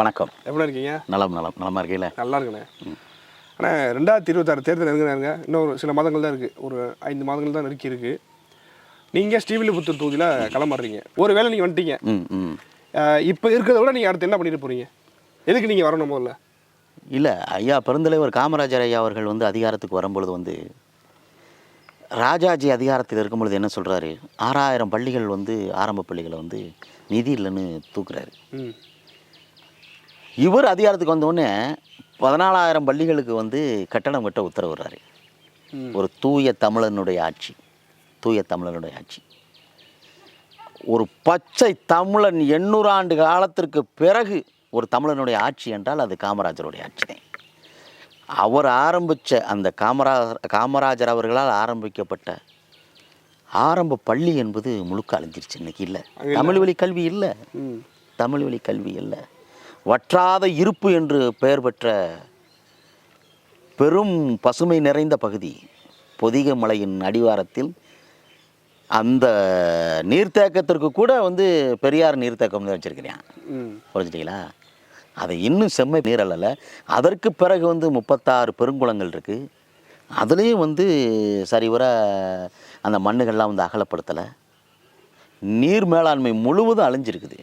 வணக்கம். எப்படி இருக்கீங்க? நலம் நலம். நலமா இருக்கீங்கள? நல்லா இருக்குண்ணே. ஆனால் ரெண்டாயிரத்தி இருபத்தாறு தேர்தல் நெருங்கினாருங்க இன்னும் சில மாதங்கள் தான் இருக்குது ஒரு ஐந்து மாதங்கள் தான் நெருக்கி இருக்குது நீங்கள் ஸ்ரீவில்லிபுத்தூர் தொகுதியில் களமாடுறீங்க ஒரு வேளை நீங்கள் வந்துட்டீங்க இப்போ இருக்கிறத விட நீங்கள் அடுத்து என்ன பண்ணிட்டு போகிறீங்க எதுக்கு நீங்கள் வரணும் முதல்ல இல்லை ஐயா பெருந்தலைவர் காமராஜர் ஐயா அவர்கள் வந்து அதிகாரத்துக்கு வரும்பொழுது வந்து ராஜாஜி அதிகாரத்தில் இருக்கும் பொழுது என்ன சொல்கிறாரு ஆறாயிரம் பள்ளிகள் வந்து ஆரம்ப பள்ளிகளை வந்து நிதி இல்லைன்னு தூக்குறாரு. இவர் அதிகாரத்துக்கு வந்தோடனே பதினாலாயிரம் பள்ளிகளுக்கு வந்து கட்டணம் கட்ட உத்தரவிடுறாரு. ம். ஒரு தூய தமிழனுடைய ஆட்சி தூய தமிழனுடைய ஆட்சி. ஒரு பச்சை தமிழன் எண்ணூறு ஆண்டு காலத்திற்கு பிறகு ஒரு தமிழனுடைய ஆட்சி என்றால் அது காமராஜருடைய ஆட்சி தான். அவர் ஆரம்பித்த அந்த காமராஜர் காமராஜர் அவர்களால் ஆரம்பிக்கப்பட்ட ஆரம்ப பள்ளி என்பது முழுக்க அழிஞ்சிருச்சு. இன்னைக்கு இல்லை. தமிழ் வழி கல்வி இல்லை. தமிழ் வழி கல்வி இல்லை. வற்றாத இருப்பு என்று பெயர் பெற்ற பெரும் பசுமை நிறைந்த பகுதி பொதிகை மலையின் அடிவாரத்தில் அந்த நீர்த்தேக்கத்திற்கு கூட வந்து பெரியார் நீர்த்தேக்கம் தான் வச்சுருக்கிறேன். புரிஞ்சுட்டீங்களா? அதை இன்னும் செம்மை நீரல்ல அதற்கு பிறகு வந்து முப்பத்தாறு பெருங்குளங்கள் இருக்குது அதுலேயும் வந்து சரிவர அந்த மண்ணுகள்லாம் வந்து அகலப்படுத்தலை. நீர் மேலாண்மை முழுவதும் அழிஞ்சிருக்குது.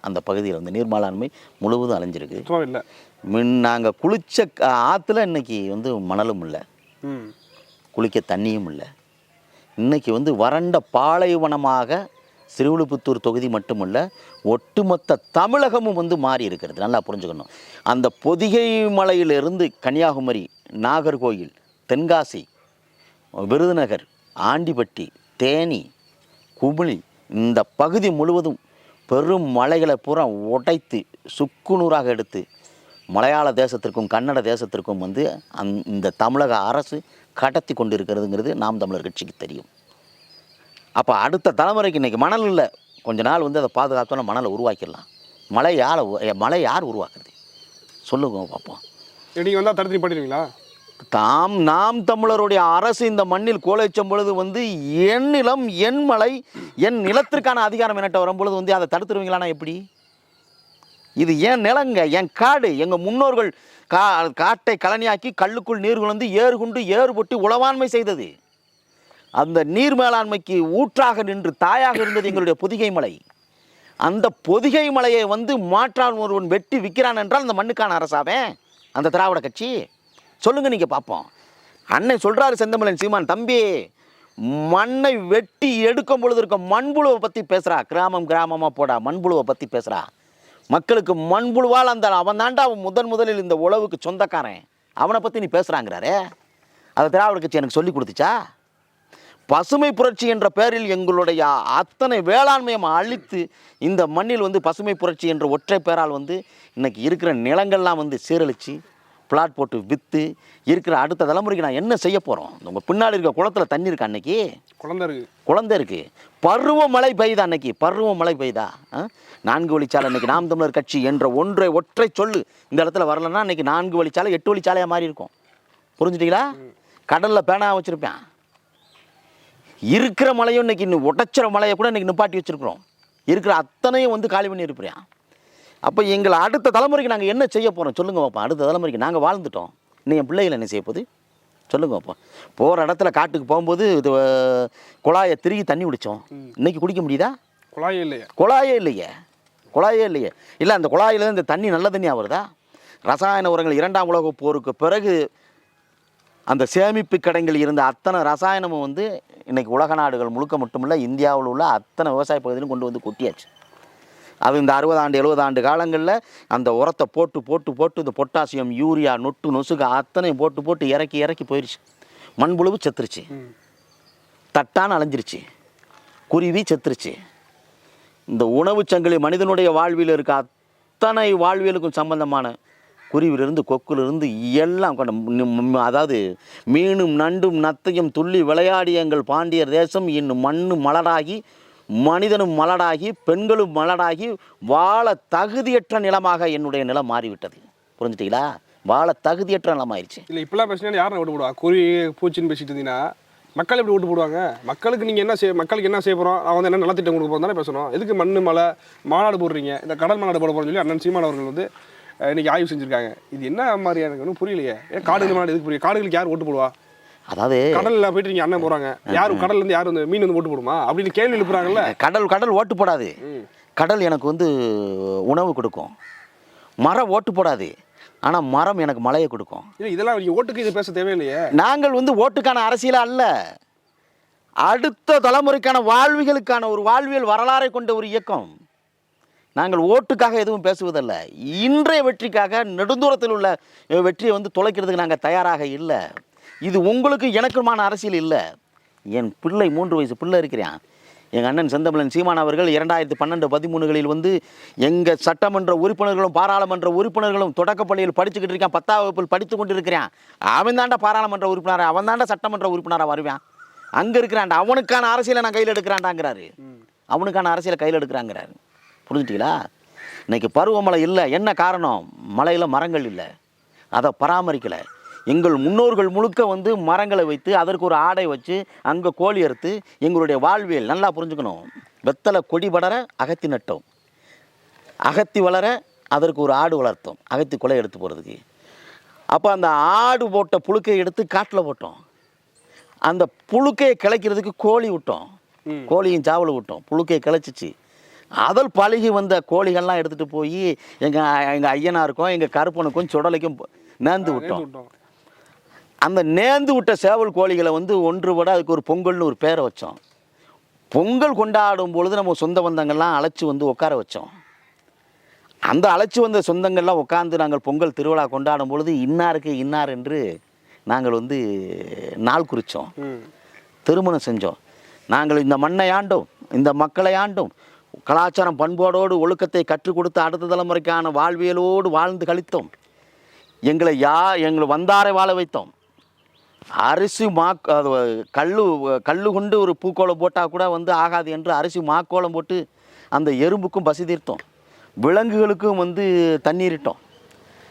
அந்த பகுதியில் வந்து நீர் மேலாண்மை முழுவதும் இல்லை. மின் நாங்கள் குளிச்ச க- ஆத்துல இன்னைக்கு வந்து மணலும் இல்லை. குளிக்க தண்ணியும் இல்லை. இன்னைக்கு வந்து வறண்ட பாலைவனமாக சிறுவிழுப்புத்தூர் தொகுதி மட்டுமல்ல ஒட்டுமொத்த தமிழகமும் வந்து மாறி இருக்கிறது. நல்லா புரிஞ்சுக்கணும். அந்த பொதிகை மலையிலிருந்து கன்னியாகுமரி நாகர்கோயில் தென்காசி விருதுநகர் ஆண்டிப்பட்டி தேனி குமிழி இந்த பகுதி முழுவதும் பெரும் மலைகளை பூரா உடைத்து சுக்குநூறாக எடுத்து மலையாள தேசத்திற்கும் கன்னட தேசத்திற்கும் வந்து அந் இந்த தமிழக அரசு கடத்தி கொண்டு இருக்கிறதுங்கிறது நாம் தமிழர் கட்சிக்கு தெரியும். அப்போ அடுத்த தலைமுறைக்கு இன்றைக்கி மணல் இல்லை. கொஞ்ச நாள் வந்து அதை பாதுகாத்தோன்னா மணலை உருவாக்கிடலாம். மழை யாரை மழை யார் உருவாக்குறது? சொல்லுங்க பார்ப்போம் நீங்கள் வந்தால் தடுத்து பண்ணிடுவீங்களா தாம் நாம் தமிழருடைய அரசு இந்த மண்ணில் கோலைச்சும் பொழுது வந்து என் நிலம் என் மலை என் நிலத்திற்கான அதிகாரம் என்னட்ட வரும்பொழுது வந்து அதை தடுத்துருவீங்களானா எப்படி? இது என் நிலங்க என் காடு எங்கள் முன்னோர்கள் கா காட்டை கலனியாக்கி கல்லுக்குள் நீர் குழந்து ஏறு கொண்டு உளவாண்மை செய்தது. அந்த நீர் மேலாண்மைக்கு ஊற்றாக நின்று தாயாக இருந்தது எங்களுடைய பொதிகை மலை. அந்த பொதிகை மலையை வந்து மாற்றான் ஒருவன் வெட்டி விற்கிறான் என்றால் அந்த மண்ணுக்கான அரசாவே? அந்த திராவிட கட்சி? சொல்லுங்கள் நீங்கள் பார்ப்போம். அண்ணன் சொல்கிறாரு செந்தமிழன் சீமான் தம்பி மண்ணை வெட்டி எடுக்கும் பொழுது இருக்க மண்புழுவை பற்றி பேசுகிறா கிராமம் கிராமமாக போடா மண்புழுவை பற்றி பேசுகிறா மக்களுக்கு மண்புழுவால் அந்த அவன் தாண்டா அவன் முதன் முதலில் இந்த உழவுக்கு சொந்தக்காரன். அவனை பற்றி நீ பேசுகிறாங்கிறாரே அதை திராவிட கட்சி எனக்கு சொல்லி கொடுத்துச்சா? பசுமை புரட்சி என்ற பெயரில் எங்களுடைய அத்தனை வேளாண்மையை அழித்து இந்த மண்ணில் வந்து பசுமை புரட்சி என்ற ஒற்றை பெயரால் வந்து இன்றைக்கி இருக்கிற நிலங்கள்லாம் வந்து சீரழித்து பிளாட் போட்டு விற்று இருக்கிற அடுத்த தலைமுறைக்கு நான் என்ன செய்ய போகிறோம் உங்கள் பின்னாடி இருக்க குளத்துல தண்ணி இருக்கா அன்னைக்கு? குழந்தை இருக்குது குழந்தை இருக்கு. பருவமழை பெய்தா அன்னைக்கு? பருவமழை பெய்தா? நான்கு வழிச்சாலை இன்னைக்கு நாம் தமிழர் கட்சி என்ற ஒன்றை ஒற்றை சொல்லு. இந்த இடத்துல வரலன்னா இன்னைக்கு நான்கு வழிச்சாலை எட்டு வழிச்சாலையாக மாறி இருக்கும். புரிஞ்சுட்டீங்களா? கடலில் பேனா வச்சுருப்பேன். இருக்கிற மலையும் இன்னைக்கு இன்னும் உடைச்சிற மலையை கூட இன்னைக்கு நிப்பாட்டி வச்சிருக்கிறோம். இருக்கிற அத்தனையும் வந்து காலி பண்ணி இருப்பியா அப்போ எங்களை அடுத்த தலைமுறைக்கு நாங்கள் என்ன செய்ய போகிறோம் சொல்லுங்க பாப்பா அடுத்த தலைமுறைக்கு நாங்கள் வாழ்ந்துட்டோம். இன்னும் என் பிள்ளைகள் என்ன செய்ய போகுது? சொல்லுங்க பாப்பா போகிற இடத்துல காட்டுக்கு போகும்போது இது குழாயை திருகி தண்ணி குடித்தோம் இன்னைக்கு குடிக்க முடியுதா? குழாயே இல்லையா. குழாயே இல்லையே. குழாயே இல்லையே. இல்லை அந்த குழாயில இந்த தண்ணி நல்ல தண்ணியாக வருதா? ரசாயன உரங்கள் இரண்டாம் உலக போருக்கு பிறகு அந்த சேமிப்பு கிடங்கில் இருந்த அத்தனை ரசாயனமும் வந்து இன்னைக்கு உலக நாடுகள் முழுக்க மட்டுமில்ல இந்தியாவில் உள்ள அத்தனை விவசாய பகுதியிலும் கொண்டு வந்து கொட்டியாச்சு. அது இந்த அறுபது ஆண்டு எழுபது ஆண்டு காலங்களில் அந்த உரத்தை போட்டு போட்டு போட்டு இந்த பொட்டாசியம் யூரியா நொட்டு நொசுக்கு அத்தனையும் போட்டு போட்டு இறக்கி இறக்கி போயிடுச்சு மண்புழுவு செத்துருச்சு. தட்டான் அலைஞ்சிருச்சு குருவி செத்துருச்சு. இந்த உணவுச் சங்கிலி மனிதனுடைய வாழ்வில் இருக்க அத்தனை வாழ்வியலுக்கும் சம்பந்தமான குருவிலிருந்து கொக்கிலிருந்து எல்லாம் கொண்ட அதாவது மீனும் நண்டும் நத்தையும் துள்ளி விளையாடிய எங்கள் பாண்டியர் தேசம் இன்னும் மண்ணு மலடாகி மனிதனும் மலடாகி பெண்களும் மலடாகி வாழ தகுதியற்ற நிலமாக என்னுடைய நிலம் மாறிவிட்டது. புரிஞ்சுட்டீங்களா? வாழ தகுதியற்ற நிலமாயிருச்சு. இல்லை இப்பெல்லாம் பேசினா யாரும் விட்டு போடுவா? குறி பூச்சின்னு பேசிட்டு இருந்தீங்கன்னா மக்கள் எப்படி ஓட்டு போடுவாங்க? மக்களுக்கு நீங்கள் என்ன செய்ய மக்களுக்கு என்ன செய்ய போகிறோம் நான் வந்து என்ன நலத்திட்டம் கொடுக்க போகிறோம் தானே பேசணும். எதுக்கு மண்ணு மலை மாநாடு போடுறீங்க? இந்த கடல் மாநாடு போட போகிறோம்னு சொல்லி அண்ணன் சீமான் அவர்கள் வந்து இன்னைக்கு ஆய்வு செஞ்சுருக்காங்க. இது என்ன மாதிரி எனக்கு ஒன்றும் புரியலையே. ஏன் காடுகள் மாநாடு எதுக்கு புரியும் காடுகளுக்கு யார் ஓட்டு போடுவா? அதாவது கடலில் போயிட்டு நீங்கள் அண்ணன் போகிறாங்க யார் கடல்ல இருந்து யார் வந்து மீன் வந்து ஓட்டு போடுமா? அப்படின்னு கேள்வி எழுப்புறாங்கல்ல. கடல் கடல் ஓட்டு போடாது. கடல் எனக்கு வந்து உணவு கொடுக்கும். மரம் ஓட்டு போடாது. ஆனால் மரம் எனக்கு மழையை கொடுக்கும். இல்லை இதெல்லாம் நீங்கள் ஓட்டுக்கு இது பேச தேவையில்லையே. நாங்கள் வந்து ஓட்டுக்கான அரசியல் அல்ல. அடுத்த தலைமுறைக்கான வாழ்விகளுக்கான ஒரு வாழ்வியல் வரலாறை கொண்ட ஒரு இயக்கம். நாங்கள் ஓட்டுக்காக எதுவும் பேசுவதல்ல. இன்றைய வெற்றிக்காக நெடுந்தூரத்தில் உள்ள வெற்றியை வந்து தொலைக்கிறதுக்கு நாங்கள் தயாராக இல்லை. இது உங்களுக்கு எனக்குமான அரசியல் இல்லை. என் பிள்ளை மூன்று வயசு பிள்ளை இருக்கிறான். எங்கள் அண்ணன் செந்தமிழன் சீமான் அவர்கள் இரண்டாயிரத்தி பன்னெண்டு பதிமூணுகளில் வந்து எங்கள் சட்டமன்ற உறுப்பினர்களும் பாராளுமன்ற உறுப்பினர்களும் தொடக்கப்பள்ளியில் படிச்சுக்கிட்டு இருக்கான். பத்தாம் வகுப்பில் படித்து கொண்டு இருக்கிறான் அவன் தாண்டா பாராளுமன்ற உறுப்பினராக அவன் தாண்டா சட்டமன்ற உறுப்பினராக வருவான். அங்கே இருக்கிறான்டா. அவனுக்கான அரசியலை நான் கையில் எடுக்கிறான்டாங்கிறாரு. அவனுக்கான அரசியலை கையில் எடுக்கிறாங்கிறாரு. புரிஞ்சுட்டீங்களா? இன்னைக்கு பருவமழை இல்லை. என்ன காரணம்? மழையில் மரங்கள் இல்லை. அதை பராமரிக்கலை. எங்கள் முன்னோர்கள் முழுக்க வந்து மரங்களை வைத்து அதற்கு ஒரு ஆடை வச்சு அங்கே கோழி அறுத்து எங்களுடைய வாழ்வியல் நல்லா புரிஞ்சுக்கணும் வெத்தலை கொடி படர அகத்தி நட்டோம் அகத்தி வளர அதற்கு ஒரு ஆடு வளர்த்தோம் அகத்தி கொலை எடுத்து போகிறதுக்கு அப்போ அந்த ஆடு போட்ட புழுக்கையை எடுத்து காட்டில் போட்டோம் அந்த புழுக்கையை கிளைக்கிறதுக்கு கோழி விட்டோம். கோழியும் சாவல் விட்டோம் புழுக்கையை கிளைச்சிச்சு அதில் பழகி வந்த கோழிகள்லாம் எடுத்துகிட்டு போய் எங்கள் எங்கள் ஐயனாருக்கும் எங்கள் கருப்பனுக்கும் சுடலைக்கும் நேர்ந்து விட்டோம் அந்த நேர்ந்து விட்ட சேவல் கோழிகளை வந்து ஒன்று விட அதுக்கு ஒரு பொங்கல்னு ஒரு பேரை வச்சோம். பொங்கல் கொண்டாடும் பொழுது நம்ம சொந்த பந்தங்கள்லாம் அழைச்சி வந்து உட்கார வச்சோம். அந்த அழைச்சி வந்த சொந்தங்கள்லாம் உட்காந்து நாங்கள் பொங்கல் திருவிழா கொண்டாடும் பொழுது இன்னாருக்கு இன்னார் என்று நாங்கள் வந்து நாள் குறித்தோம் திருமணம் செஞ்சோம். நாங்கள் இந்த மண்ணை ஆண்டோம் இந்த மக்களை ஆண்டோம் கலாச்சாரம் பண்பாடோடு ஒழுக்கத்தை கற்றுக் கொடுத்து அடுத்த தலைமுறைக்கான வாழ்வியலோடு வாழ்ந்து கழித்தோம். எங்களை யா எங்களை வந்தாரை வாழ வைத்தோம். அரிசி மா அது கல்லு கல்லு கொண்டு ஒரு பூக்கோளம் போட்டால் கூட வந்து ஆகாது என்று அரிசி மாக்கோளம் போட்டு அந்த எறும்புக்கும் பசி தீர்த்தோம். விலங்குகளுக்கும் வந்து தண்ணீரிட்டோம்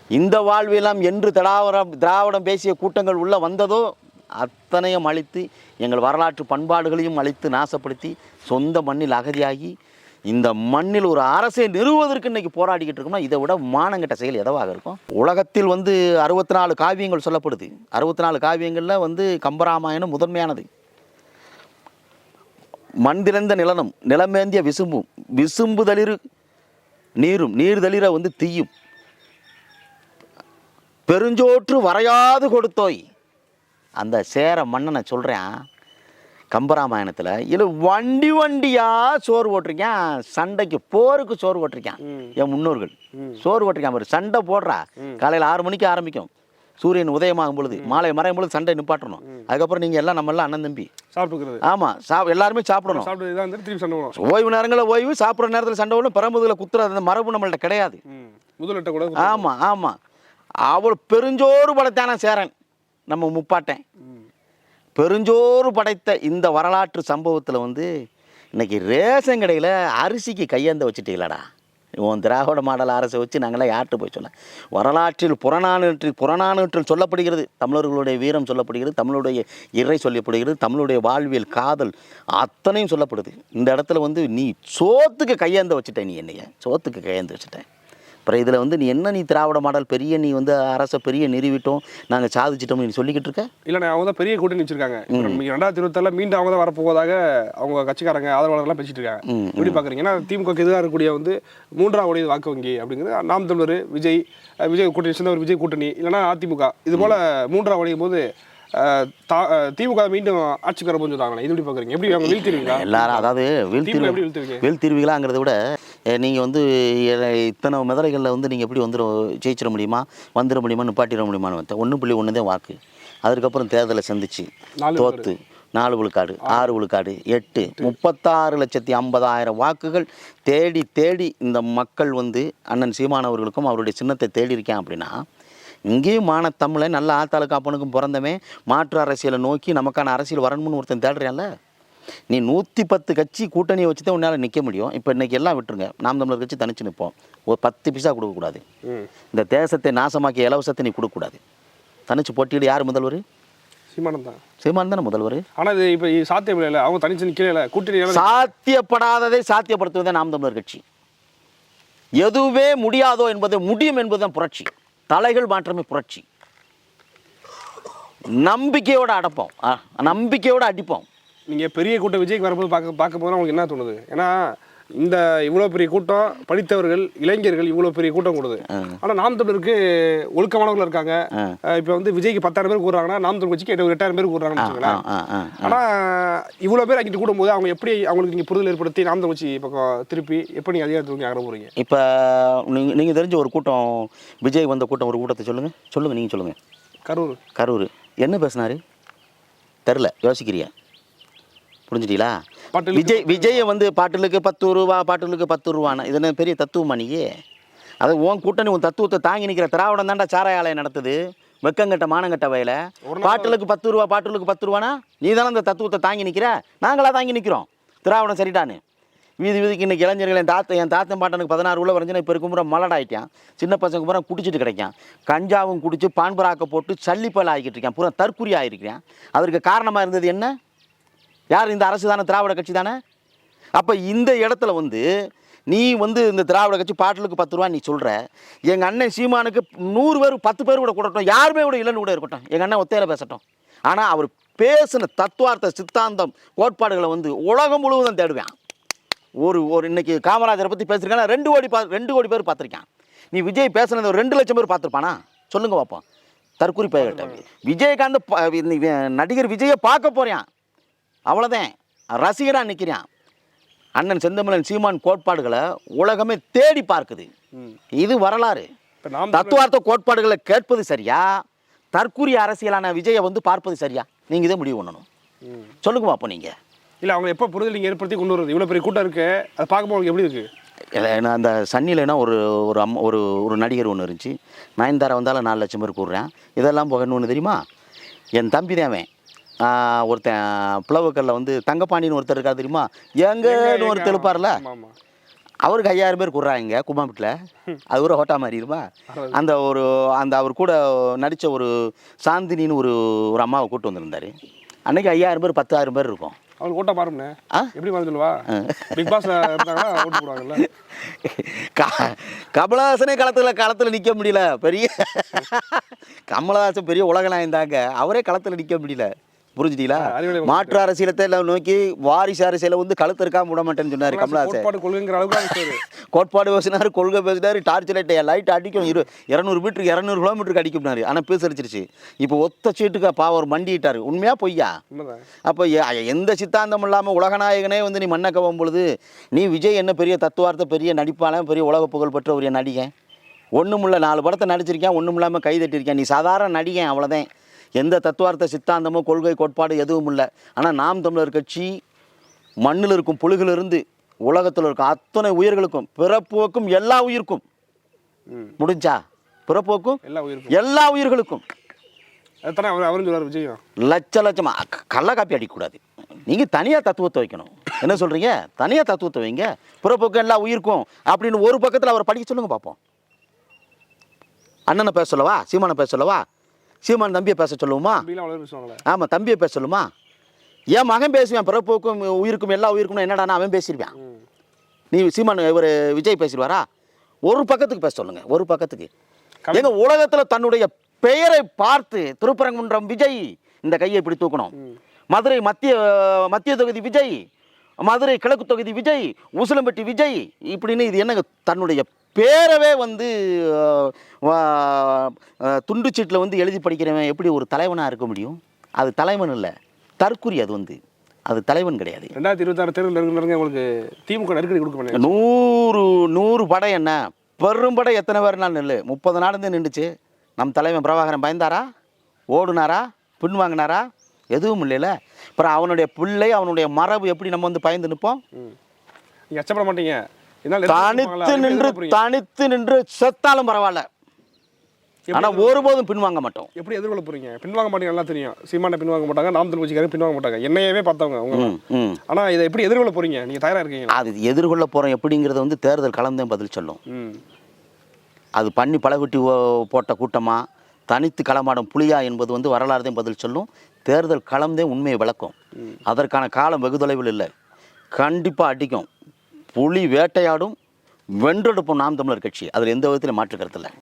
இந்த வாழ்வெல்லாம் என்று திராவிடம் திராவிடம் பேசிய கூட்டங்கள் உள்ளே வந்ததோ அத்தனையும் அழித்து எங்கள் வரலாற்று பண்பாடுகளையும் அழித்து நாசப்படுத்தி சொந்த மண்ணில் அகதியாகி இந்த மண்ணில் ஒரு அரசை நிறுவுவதற்கு இன்னைக்கு போராடிக்கிட்டு இருக்கோம்னா இதை விட மானங்கெட்ட செயல் எதவாக இருக்கும்? உலகத்தில் வந்து அறுபத்தி நாலு காவியங்கள் சொல்லப்படுது. அறுபத்தி நாலு காவியங்களில் வந்து கம்பராமாயணம் முதன்மையானது. மண் திறந்த நிலனும் நிலமேந்திய விசும்பும் விசும்பு தளிர் நீரும் நீர் தளிர வந்து தீயும். பெருஞ்சோற்று வரையாது கொடுத்தோய். அந்த சேர மன்னனை சொல்கிறேன் கம்பராமாயணத்தில் இல்லை வண்டி வண்டியாக சோறு போட்டிருக்கேன் சண்டைக்கு போருக்கு சோறு போட்டிருக்கேன் என் முன்னோர்கள். சோறு போட்டிருக்கேன் பாரு சண்டை போடுறா. காலையில் ஆறு மணிக்கு ஆரம்பிக்கும். சூரியன் உதயமாகும் பொழுது மாலை மறையும் பொழுது சண்டை நிப்பாட்டணும். அதுக்கப்புறம் நீங்கள் எல்லாம் நம்ம எல்லாம் அண்ணன் தம்பி. சாப்பிட்டுக்கிறது. ஆமாம் சா எல்லாருமே சாப்பிடணும். ஓய்வு நேரங்களில் ஓய்வு சாப்பிட்ற நேரத்தில் சண்டை ஒன்று பெரம்புதில் குத்துறது அந்த மரபு நம்மள்ட்ட கிடையாது. முதலிட்ட கூட ஆமாம் ஆமாம் அவள் பெருஞ்சோறு படைத்தான சேரன். நம்ம முப்பாட்டேன் பெருஞ்சோறு படைத்த இந்த வரலாற்று சம்பவத்தில் வந்து இன்னைக்கு ரேஷன் கடையில் அரிசிக்கு கையேந்த வச்சுட்டீங்களாடா? உன் திராவிட மாடல் அரசை வச்சு நாங்களாம் யார்கிட்ட போய் சொல்ல? வரலாற்றில் புறநானூற்றில் புறநானூற்றில் சொல்லப்படுகிறது. தமிழர்களுடைய வீரம் சொல்லப்படுகிறது தமிழுடைய இறை சொல்லப்படுகிறது தமிழுடைய வாழ்வியல் காதல் அத்தனையும் சொல்லப்படுது. இந்த இடத்துல வந்து நீ சோத்துக்கு கையேந்த வச்சுட்ட நீ என்னைய. சோத்துக்கு கையேந்து வச்சுட்டேன் அப்புறம் இதில் வந்து நீ என்ன நீ திராவிட மாடல் பெரிய நீ வந்து அரசை பெரிய நிறுவிட்டோம் நாங்கள் சாதிச்சிட்டோம் நீ சொல்லிக்கிட்டு இருக்க? இல்லைண்ணே அவங்க தான் பெரிய கூட்டணி வச்சிருக்காங்க. ரெண்டாயிரத்தி இருபத்தால மீண்டும் அவங்க தான் வரப்போவதாக அவங்க கட்சிக்காரங்க ஆதரவாளர்லாம் பேசிட்டு இருக்காங்க. எப்படி பார்க்குறீங்க ஏன்னா திமுக எதிராக இருக்கக்கூடிய வந்து மூன்றாம் உடைய வாக்கு வங்கி அப்படிங்கிறது நாம் தமிழர் விஜய் விஜய் கூட்டணி சேர்ந்த ஒரு விஜய் கூட்டணி இல்லைன்னா அதிமுக. இது போல மூன்றாம் உடையும் போது திமுக மீண்டும் ஆட்சிக்கு வரப்போன்னு சொல்றாங்களே. இது எப்படி பார்க்குறீங்க எப்படி அவங்க வீழ்த்திருவீங்களா எல்லாரும் அதாவது வீழ்த்திரு வீழ்த்திருவீங்களாங்கிறத விட நீங்கள் வந்து இத்தனை மிதலைகளில் வந்து நீங்கள் எப்படி வந்துட ஜெயிச்சிட முடியுமா? வந்துட முடியுமா? நிப்பாட்டிட முடியுமான்னு ஒன்று புள்ளி ஒன்று தான் வாக்கு. அதுக்கப்புறம் தேர்தலை சந்திச்சு தோத்து நாலு விழுக்காடு ஆறு விழுக்காடு எட்டு முப்பத்தாறு லட்சத்தி ஐம்பதாயிரம் வாக்குகள் தேடி தேடி இந்த மக்கள் வந்து அண்ணன் சீமானவர்களுக்கும் அவருடைய சின்னத்தை தேடி இருக்கேன் அப்படின்னா இங்கேயும் மானத்தமிழன் நல்ல ஆத்தாளுக்கு அப்பனுக்கும் பிறந்தவன் மாற்று அரசியலை நோக்கி நமக்கான அரசியல் வரணும்னு ஒருத்தன் தேடுறியான்ல நீ நூற்றி பத்து கட்சி கூட்டணியை வச்சு தான் உன்னால் நிற்க முடியும். இப்போ இன்னைக்கு எல்லாம் விட்டுருங்க. நாம் தமிழர் கட்சி தனிச்சு நிற்போம் ஒரு பத்து பைசா கொடுக்கக்கூடாது இந்த தேசத்தை நாசமாக்கிய இலவசத்தை நீ கொடுக்கக்கூடாது தனிச்சு போட்டியிட யார் முதல்வர்? சீமானம் தான். முதல்வர்? ஆனா இது இப்போ சாத்தியம் இல்லை அவங்க தனிச்சு நிக்கல கூட்டணி சாத்தியப்படாததை சாத்தியப்படுத்துவதே நாம் தமிழர் கட்சி. எதுவே முடியாதோ என்பதை முடியும் என்பதுதான் புரட்சி. தலைகள் மாற்றமே புரட்சி. நம்பிக்கையோட அடப்போம். ஆ, நம்பிக்கையோட அடிப்போம். நீங்க பெரிய கூட்டம் விஜய்க்கு வரும்போது பார்க்க பார்க்க போது உங்களுக்கு என்ன தோணுது? ஏன்னா இந்த இவ்வளோ பெரிய கூட்டம் படித்தவர்கள் இளைஞர்கள் இவ்வளோ பெரிய கூட்டம் கூடுது. ஆனா நாம் தமிழருக்கு ஒழுக்கமானவர்கள் இருக்காங்க. இப்போ வந்து விஜய்க்கு பத்தாயிரம் பேர் கூடுறாங்கன்னா நாம் தமிழ் கட்சிக்கு ஒரு எட்டாயிரம் பேர் கூடுறாங்கன்னு ஆ, வச்சுக்கோங்களேன். ஆ, ஆ. ஆனா இவ்வளோ பேர் அங்கிட்டு கூடும்போது அவங்க எப்படி அவங்களுக்கு நீங்க புரிதல் ஏற்படுத்தி நாம் தமிழ் கட்சி பக்கம் திருப்பி எப்படி அதிகாரத்துக்கு அகர போறீங்க? இப்போ நீங்கள் நீங்கள் தெரிஞ்ச ஒரு கூட்டம் விஜய் வந்த கூட்டம் ஒரு கூட்டத்தை சொல்லுங்கள் சொல்லுங்கள் நீங்கள் சொல்லுங்கள் கரூர். கரூர். என்ன பேசினாரு? தெரில யோசிக்கிறியா? புரிஞ்சுட்டீங்களா? விஜய் விஜயை வந்து பாட்டிலுக்கு பத்து ரூபா பாட்டிலுக்கு பத்து ரூபான்னு. இது என்ன பெரிய தத்துவமா நீ அது உன் கூட்டணி உன் தத்துவத்தை தாங்கி நிற்கிற திராவிடம் தாண்டா சாராய ஆலயம் நடத்துது வெக்கங்கட்ட மானங்கட்ட வயல பாட்டிலுக்கு பத்து ரூபா பாட்டிலுக்கு பத்து ரூபானா? நீ தானே அந்த தத்துவத்தை தாங்கி நிற்கிற நாங்களா தாங்கி நிற்கிறோம் திராவிடம் சரிடான்னு. வீதி வீதிக்கு இன்னைக்கு இளைஞர்கள் என் தாத்தன் என் தாத்தன் பாட்டனுக்கு பதினாறு உள்ள வரைஞ்சுனா இப்போ இருக்கும் பூரா மலடாயிட்டான். சின்ன பசங்க பூரா குடிச்சிட்டு கிடைக்கான். கஞ்சாவும் குடிச்சு பான்பராக்க போட்டு சல்லிப்பல் ஆகிக்கிட்டு இருக்கான். பூரா தற்குறி ஆகிருக்கிறான் அதற்கு காரணமாக இருந்தது என்ன? யார் இந்த அரசு தானே? திராவிட கட்சி தானே? அப்போ இந்த இடத்துல வந்து நீ வந்து இந்த திராவிட கட்சி பாட்டிலுக்கு பத்து ரூபா நீ சொல்கிற எங்கள் அண்ணன் சீமானுக்கு நூறு பேர் பத்து பேர் கூட கூடட்டும் யாருமே கூட இல்லைன்னு கூட இருக்கட்டும். எங்கள் அண்ணன் ஒத்தையில் பேசட்டும். ஆனால் அவர் பேசின தத்துவார்த்த சித்தாந்தம் கோட்பாடுகளை வந்து உலகம் முழுவதும் தேடுவேன். ஒரு ஒரு இன்னைக்கு காமராஜரை பற்றி பேசியிருக்காங்க ரெண்டு கோடி பா ரெண்டு கோடி பேர் பார்த்துருக்கான். நீ விஜய் பேசுனது ஒரு ரெண்டு லட்சம் பேர் பார்த்துருப்பானா? சொல்லுங்க பார்ப்போம் தற்குறி பெயர்கிட்ட விஜயகாந்த் நடிகர் விஜயை பார்க்க போகிறான் அவ்வளோதான் ரசிகராக நிற்கிறான் அண்ணன் செந்தமிழன் சீமான் கோட்பாடுகளை உலகமே தேடி பார்க்குது. இது வரலாறு. தத்துவார்த்த கோட்பாடுகளை கேட்பது சரியா? தற்குறி அரசியலான விஜயை வந்து பார்ப்பது சரியா? நீங்கள் இதை முடிவு பண்ணணும். ம். சொல்லுங்க பார்ப்போம் நீங்கள் இல்லை அவங்க எப்போ புரிதல் நீங்கள் ஏற்படுத்தி கொண்டு வருது? இவ்வளோ பெரிய கூட்டம் இருக்கு. அதை பார்க்கும்போது எப்படி இருக்கு? ஏன்னா அந்த சன்னிலனா ஒரு ஒரு அம்மா ஒரு ஒரு நடிகர் ஒன்று இருந்துச்சு. நயன்தாரா வந்தாலும் நாலு லட்சம் பேர் கூடுறேன். இதெல்லாம் போக ஒன்று தெரியுமா? என் தம்பி தான் அவன். ஒருத்தன் புலவுக்கல்ல வந்து தங்கப்பாண்டின்னு ஒருத்தர் இருக்கார் தெரியுமா? எங்கன்னு ஆமாம் ஆமாம் அவருக்கு ஐயாயிரம் பேர் கூடுறாங்க கும்மாம்பட்டில் அது ஒரு ஹோட்டா மாதிரி இருமா அந்த ஒரு அந்த அவர் கூட நடித்த ஒரு சாந்தினின்னு ஒரு ஒரு அம்மாவை கூட்டு வந்திருந்தார். அன்னைக்கு ஐயாயிரம் பேர் பத்தாயிரம் பேர் இருக்கும். அவங்களுக்கு ஓட்டா மாறும்னே ஆ? எப்படி மாறும் சொல்லுவா? பிக் பாஸ்ல இருந்தாங்கன்னா ஓட்டு போடுவாங்கல்ல. க- கமலஹாசனே களத்தில் களத்தில் நிற்க முடியல பெரிய. கமலஹாசன் பெரிய உலகநாயகம் தாங்க. அவரே களத்தில் நிற்க முடியல. புரிஞ்சுட்டீங்களா? மாற்று அரசியலத்தை எல்லாம் நோக்கி வாரிசு அரசியலை வந்து களத்து இருக்காம விட மாட்டேன்னு சொன்னார் கமலஹாசன். கோட்பாடு கொள்கைங்கிற அளவுக்கு கோட்பாடு பேசினார் கொள்கை பேசினார் டார்ச் லைட் லைட் அடிக்கும் இரு இரநூறு மீட்டருக்கு இரநூறு கிலோமீட்டருக்கு அடிக்கும்னாரு. ஆனால் பேசரிச்சிருச்சு. இப்போ ஒத்த சீட்டுக்கு பாவம் அவர் மண்டிட்டார். உண்மையா பொய்யா? அப்போ எந்த சித்தாந்தம் இல்லாமல் உலகநாயகனே வந்து நீ மண்ணை கவும் பொழுது நீ விஜய் என்ன பெரிய தத்துவார்த்த பெரிய நடிப்பாளன் பெரிய உலக புகழ் பெற்ற ஒரு நடிகன்? ஒன்றுமில்ல நாலு படத்தை நடிச்சிருக்கேன் ஒன்றும் இல்லாமல் கை தட்டியிருக்கேன் நீ சாதாரண நடிகன் அவ்வளோதான் எந்த தத்துவார்த்த சித்தாந்தமோ கொள்கை கோட்பாடு எதுவும் இல்லை. ஆனால் நாம் தமிழர் கட்சி மண்ணில் இருக்கும் புழுகிலிருந்து உலகத்தில் இருக்கும் அத்தனை உயிர்களுக்கும் பிறப்போக்கும் எல்லா உயிருக்கும். முடிஞ்சா? பிறப்போக்கும் எல்லா உயிருக்கும். எல்லா உயிர்களுக்கும். லட்ச லட்சமா? கள்ள காப்பி அடிக்கக்கூடாது. நீங்கள் தனியாக தத்துவத்தை வைக்கணும். என்ன சொல்கிறீங்க தனியாக தத்துவத்தை வைங்க. பிறப்போக்கு எல்லா உயிருக்கும் அப்படின்னு ஒரு பக்கத்தில் அவர் படிக்க சொல்லுங்க பார்ப்போம் அண்ணனை பேச சொல்லவா? சீமானை பேச சொல்லவா? சீமான் தம்பியை பேச சொல்லுவோமா? ஆமாம் தம்பியை பேச சொல்லுமா? என் மகன் பேசுவான் பிறப்போக்கும் உயிருக்கும் எல்லா உயிருக்கும் என்னடானா அவன் பேசிடுவான் நீ சீமான் இவர் விஜய் பேசிடுவாரா ஒரு பக்கத்துக்கு பேச சொல்லுங்க ஒரு பக்கத்துக்கு. எங்க உலகத்துல தன்னுடைய பெயரை பார்த்து திருப்பரங்குன்றம் விஜய் இந்த கையை இப்படி தூக்கணும். மதுரை மத்திய மத்திய தொகுதி விஜய் மதுரை கிழக்கு தொகுதி விஜய் உசிலம்பட்டி விஜய் இப்படின்னு இது என்னங்க தன்னுடைய பேரவே வந்து துண்டு சீட்டில் வந்து எழுதி படிக்கிறவன் எப்படி ஒரு தலைவனாக இருக்க முடியும்? அது தலைவன் இல்லை தற்குறி அது வந்து. அது தலைவன் கிடையாது. ரெண்டாயிரத்தி இருபத்தாறு தேர்தல் உங்களுக்கு திமுக நெருக்கடி கொடுக்க நூறு நூறு படை என்ன? பெரும் படை எத்தனை பேர் நாள் நில்லு. முப்பது நாடு நின்றுச்சு. நம் தலைவன் பிரபாகரன் பயந்தாரா? ஓடுனாரா? பின் வாங்கினாரா? எதுவும் இல்லைல்ல அப்புறம் அவனுடைய பிள்ளை அவனுடைய மரபு எப்படி நம்ம வந்து பயந்து நிற்போம்? நீங்கள் அச்சப்பட மாட்டீங்க? தனித்து நின்று? தனித்து நின்று செத்தாலும் பரவாயில்ல. ஆனால் ஒருபோதும் பின்வாங்க மாட்டோம். எப்படி எதிர்கொள்ள போறீங்க? பின்வாங்க மாட்டீங்க நல்லா தெரியும். சீமானை பின்வாங்க மாட்டாங்க நாம் கட்சிக்காரங்க பின்வாங்க மாட்டாங்க. என்னையவே பார்த்தவங்க அவங்க ம் ம். ஆனா இதை எப்படி எதிர்கொள்ள போறீங்க? நீங்க தயாரா இருக்கீங்களா? அது எதிர்கொள்ள போகிறோம் எப்படிங்கிறத வந்து தேர்தல் கலந்தே பதில் சொல்லும். அது பண்ணி பழகுட்டி போட்ட கூட்டமா தனித்து களமாடும் புலியா என்பது வந்து வரலாறு தான் பதில் சொல்லும். தேர்தல் களம்தே உண்மையை விளக்கும். அதற்கான காலம் வெகு தொலைவில் இல்லை. கண்டிப்பாக அடிக்கும். புலி வேட்டையாடும். வென்றெடுப்போம் நாம் தமிழர் கட்சி. அதில் எந்த விதத்திலும் மாற்று கருத்து இல்லை.